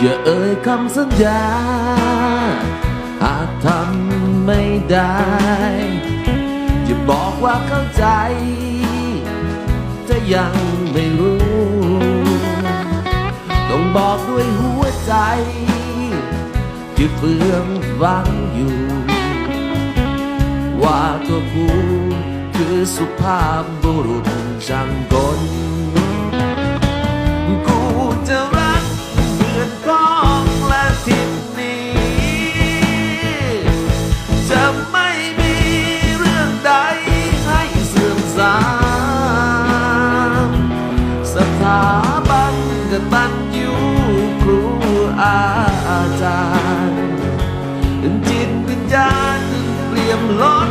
อย่าเอ่ยคำสัญญาหากทำไม่ได้ อย่าบอกว่าเข้าใจ ถ้ายังไม่รู้ ต้องบอกด้วยหัวใจที่เฟื่องวังอยู่ ว่าตัวกูคือสุภาพบุรุษช่างกล ตวิญญาณเปลี่ยมล้น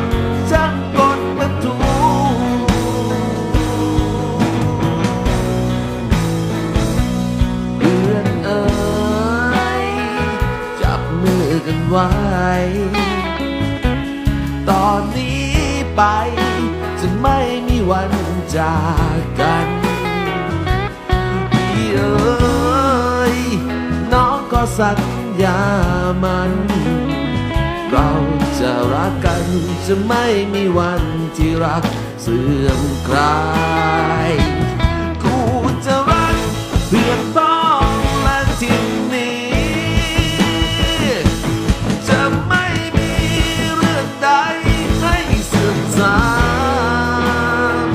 ช่างกลบรรทุเพื่อนเอ๋ยจับมือกันไว้ ตอนนี้ไปจะไม่มีวันจากกันพี่เอ๋ยน้องก็สัญญามัน เราจะรักกันจะไม่มีวันที่รักเสื่อมคลาย กูจะรักเพียงต้องและที่นี้ จะไม่มีเรื่องใดให้เสื่อมสาม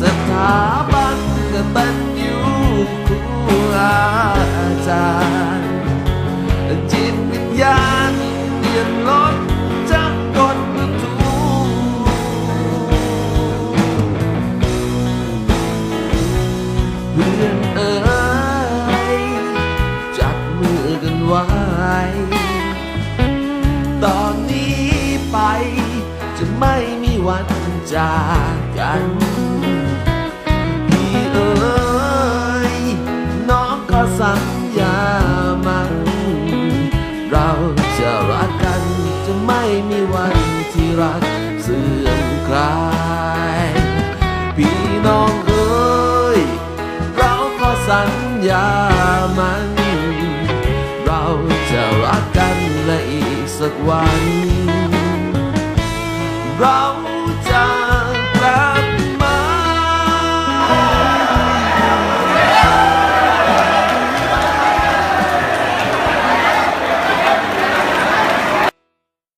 สถาบันกตัญญูครูอาจารย์จิตวิญญาณ เปลี่ยนล้นจากกฎประตูเพื่อนเอ๋ยจับมือกันไว้ ตอนนี้ไปจะไม่มีวันจากกัน รักเสื่อมคลาย พี่น้องเอ้ย เราก็สัญญามัน เราจะรักกันและอีกสักวัน เราจะ